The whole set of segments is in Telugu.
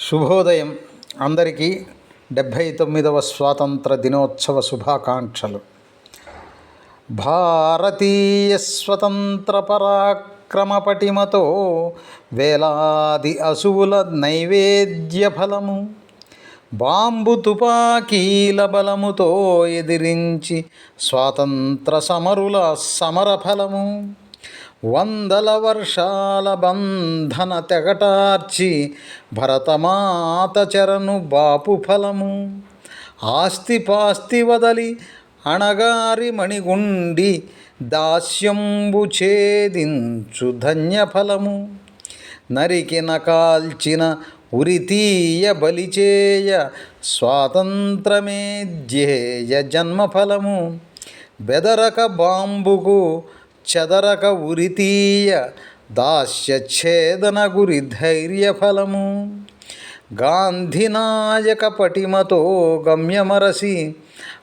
శుభోదయం. అందరికీ డెబ్భై తొమ్మిదవ స్వాతంత్ర దినోత్సవ శుభాకాంక్షలు. భారతీయ స్వతంత్ర పరాక్రమ పటిమతో వేలాది అసువుల నైవేద్య ఫలము బాంబు తుపాకీల బలముతో ఎదిరించి స్వాతంత్ర సమరుల సమర ఫలము వందల వర్షాల బంధన తెగటార్చి భరతమాత చరను బాపు ఫలము. ఆస్తిపాస్తి వదలి అణగారి మణిగుండి దాస్యంబు ఛేదించు ధన్యఫలము. నరికిన కాల్చిన ఉరితీయ బలిచేయ స్వాతంత్రమే ధ్యేయ జన్మఫలము. బెదరక బాంబుకు చెదరక ఉరితీయ దాస్యఛేదన గురి ధైర్యఫలము. గాంధీనాయక పటిమతో గమ్యమరసి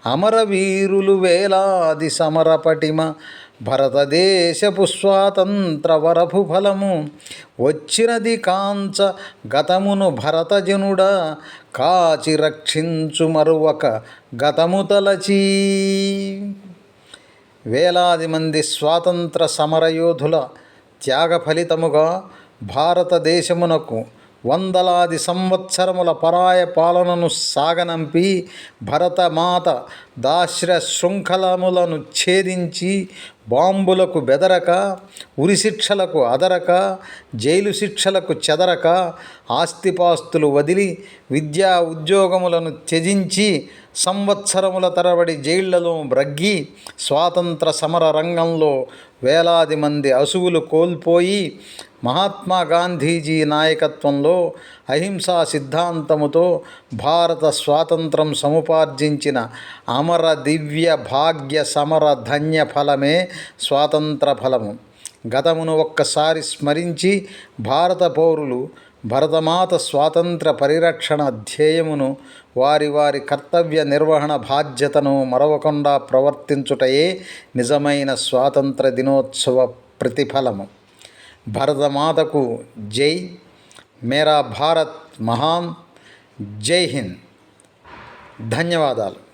అమరవీరులు వేలాది సమర పటిమ భరతదేశపు స్వాతంత్ర వరపు ఫలము. వచ్చినది కాంచ గతమును భరతజనుడ కాచి రక్షించు మరువక గతము తలచీ. వేలాది మంది స్వాతంత్ర సమరయోధుల త్యాగ ఫలితముగా భారతదేశమునకు వందలాది సంవత్సరముల పరాయ పాలనను సాగనంపి భరతమాత దాశ్ర శృంఖలములను ఛేదించి బాంబులకు బెదరక ఉరి శిక్షలకు అదరక జైలు శిక్షలకు చెదరక ఆస్తిపాస్తులు వదిలి విద్యా ఉద్యోగములను త్యజించి సంవత్సరముల తరబడి జైళ్ళలో బ్రగ్గి స్వాతంత్ర సమర రంగంలో వేలాది మంది అసువులు కోల్పోయి మహాత్మా గాంధీజీ నాయకత్వంలో అహింసా సిద్ధాంతముతో భారత స్వాతంత్రం సముపార్జించిన అమర దివ్య భాగ్య సమర ధన్య ఫలమే స్వాతంత్ర ఫలము. గతమును ఒక్కసారి స్మరించి భారత పౌరులు భరతమాత స్వాతంత్ర పరిరక్షణ ధ్యేయమును వారి వారి కర్తవ్య నిర్వహణ బాధ్యతను మరవకుండా ప్రవర్తించుటయే నిజమైన స్వాతంత్ర దినోత్సవ ప్రతిఫలము. భరతమాతకు జై. మేరా భారత్ మహాన్ జై హింద్. ధన్యవాదాలు.